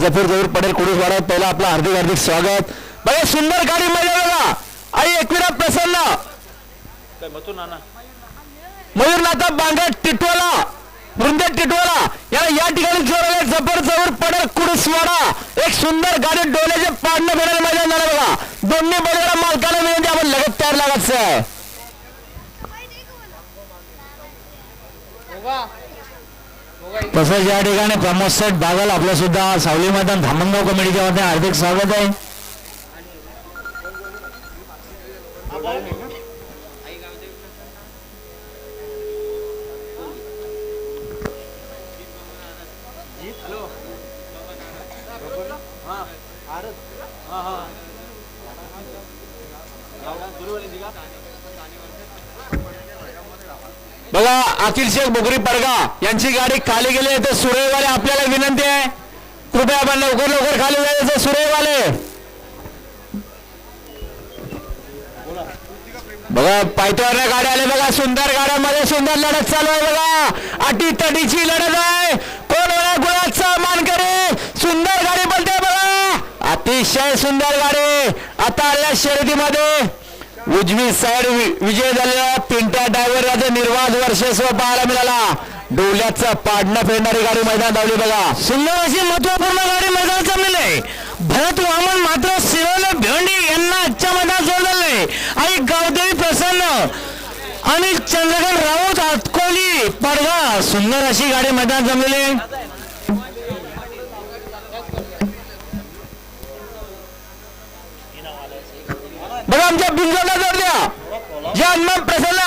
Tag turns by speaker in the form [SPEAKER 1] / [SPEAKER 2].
[SPEAKER 1] जफर जफर पटेल कुडूसवाडा पहिला आपलं हार्दिक हार्दिक स्वागत. बघा सुंदर गाडी मध्ये बघा. आई एकविरा प्रसन्न. मयूरनाथा बांगड टिटवाला वृंदे टिटवाला याला या ठिकाणी जोराला जफर जवळ पडेल कुडसवाडा एक सुंदर गाडी डोल्याचे पाडणं भेटायला मैदान झालं बघा. दोन्ही बैलाला मालकाला मिळून आपण लगत तयार लागायचं. आहे तसंच या ठिकाणी प्रमोद सेठ बागल आपलं सुद्धा सावली मैदान धामणगाव कमिटीच्या वतीने हार्दिक स्वागत आहे. बघा अखिल शेख बोगरी पडगा यांची गाडी खाली गेली तर सुरेवाले आपल्याला विनंती आहे. कृपया आपण लवकर लवकर खाली जायचं सुरेवाले बघा पायथ्यावर गाड्या आल्या बघा सुंदर गाड्यामध्ये सुंदर लढत चालू आहे बघा. अटी तटीची लढत आहे. कोण होणार गुळाचा मान करे सुंदर गाडी बोलते बघा. अतिशय सुंदर गाडी. आता आल्या शर्यतीमध्ये. उजवी साईड विजय झालेला पिंटा डायव्हर निर्वाध वर्षस्व पाहायला मिळाला. डोल्याचं पाडणं फेडणारी गाडी मैदान धावली बघा. सुंदर अशी महत्त्वपूर्ण गाडी मैदान जमलेली आहे. भरत वामन मात्र शिरोले भेंडी यांना आजच्या मैदानात जोडले आणि गावदेवी प्रसन्न आणि चंद्रकांत राऊत आतकोली पडगा सुंदर अशी गाडी मैदान जमलेली आहे. बघा आमच्या बिंजोला जोड द्या. जे हनुमान प्रसन्न.